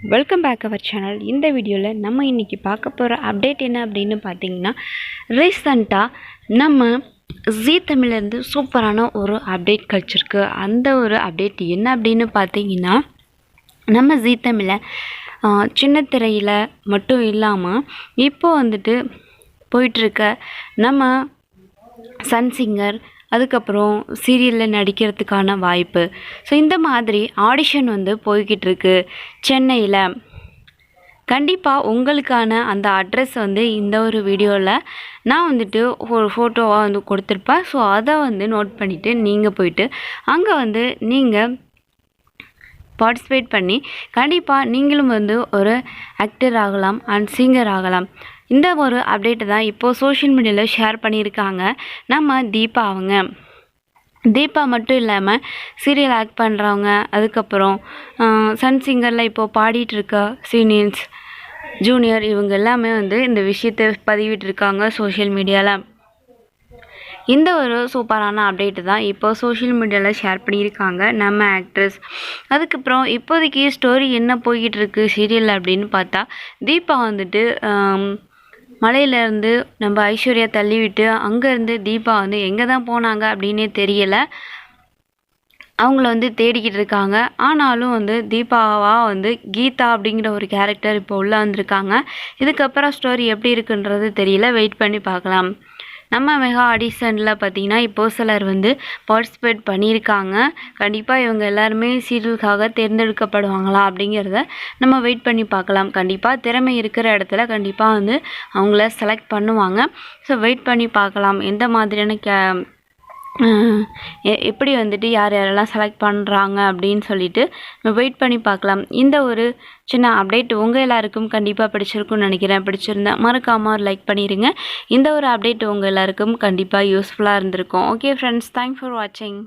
Welcome back our channel இந்த வீடியோவில் நம்ம இன்றைக்கி பார்க்க போகிற அப்டேட் என்ன அப்படின்னு பார்த்தீங்கன்னா ரீசண்டாக நம்ம ஜீ தமிழ்லேருந்து சூப்பரான ஒரு அப்டேட் கிடச்சிருக்கு. அந்த ஒரு அப்டேட் என்ன அப்படின்னு பார்த்தீங்கன்னா நம்ம ஜீ தமிழை சின்ன திரையில் மட்டும் இல்லாமல் இப்போ வந்துட்டு போயிட்டுருக்க நம்ம சன் சிங்கர் அதுக்கப்புறம் சீரியலில் நடிக்கிறதுக்கான வாய்ப்பு. ஸோ இந்த மாதிரி ஆடிஷன் வந்து போய்கிட்டு இருக்கு சென்னையில். கண்டிப்பாக உங்களுக்கான அந்த அட்ரஸ் வந்து இந்த ஒரு வீடியோவில் நான் வந்துட்டு ஒரு ஃபோட்டோவாக வந்து கொடுத்துருப்பேன். ஸோ அதை வந்து நோட் பண்ணிவிட்டு நீங்கள் போயிட்டு அங்கே வந்து நீங்கள் பார்ட்டிசிபேட் பண்ணி கண்டிப்பாக நீங்களும் வந்து ஒரு ஆக்டர் ஆகலாம் அண்ட் சிங்கர் ஆகலாம். இந்த ஒரு அப்டேட்டை தான் இப்போது சோஷியல் மீடியாவில் ஷேர் பண்ணியிருக்காங்க. நம்ம தீபா அவங்க. தீபா மட்டும் இல்லாமல் சீரியல் ஆக்ட் பண்ணுறவங்க அதுக்கப்புறம் சன் சிங்கரில் இப்போது பாடிட்டுருக்க சீனியர்ஸ் ஜூனியர் இவங்க எல்லாமே வந்து இந்த விஷயத்தை பதிவிட்டிருக்காங்க சோஷியல் மீடியாவில் இந்த ஒரு சூப்பரான அப்டேட்டு தான் இப்போ சோஷியல் மீடியாவில் ஷேர் பண்ணியிருக்காங்க நம்ம ஆக்ட்ரஸ் அதுக்கப்புறம் இப்போதைக்கு ஸ்டோரி என்ன போய்கிட்டு இருக்கு சீரியல் அப்படின்னு பார்த்தா தீபா வந்துட்டு மலையிலேருந்து நம்ம ஐஸ்வர்யா தள்ளிவிட்டு அங்கேருந்து தீபா வந்து எங்கே தான் போனாங்க அப்படின்னே தெரியலை. அவங்கள வந்து தேடிக்கிட்டு இருக்காங்க. ஆனாலும் வந்து தீபாவாக வந்து கீதா அப்படிங்கிற ஒரு கேரக்டர் இப்போ உள்ளே வந்திருக்காங்க. இதுக்கப்புறம் ஸ்டோரி எப்படி இருக்குன்றது தெரியல. வெயிட் பண்ணி பார்க்கலாம். நம்ம மெகா ஆடிஷனில் பார்த்திங்கன்னா இப்போது சிலர் வந்து பார்ட்டிசிபேட் பண்ணியிருக்காங்க. கண்டிப்பாக இவங்க எல்லாருமே சீரியலுக்காக தேர்ந்தெடுக்கப்படுவாங்களா அப்படிங்கிறத நம்ம வெயிட் பண்ணி பார்க்கலாம். கண்டிப்பாக திறமை இருக்கிற இடத்துல கண்டிப்பாக வந்து அவங்கள செலக்ட் பண்ணுவாங்க. ஸோ வெயிட் பண்ணி பார்க்கலாம். எந்த மாதிரியான கே எப்படி வந்துட்டு யார் யாரெல்லாம் செலக்ட் பண்ணுறாங்க அப்படின்னு சொல்லிட்டு வெயிட் பண்ணி பார்க்கலாம். இந்த ஒரு சின்ன அப்டேட் உங்கள் எல்லாருக்கும் கண்டிப்பாக பிடிச்சிருக்கும்னு நினைக்கிறேன். பிடிச்சிருந்தா மறக்காமல் ஒரு லைக் பண்ணிடுங்க இந்த ஒரு அப்டேட் உங்கள் எல்லாருக்கும் கண்டிப்பாக யூஸ்ஃபுல்லாக இருந்திருக்கும். ஓகே ஃப்ரெண்ட்ஸ் தேங்க்ஸ் ஃபார் வாட்சிங்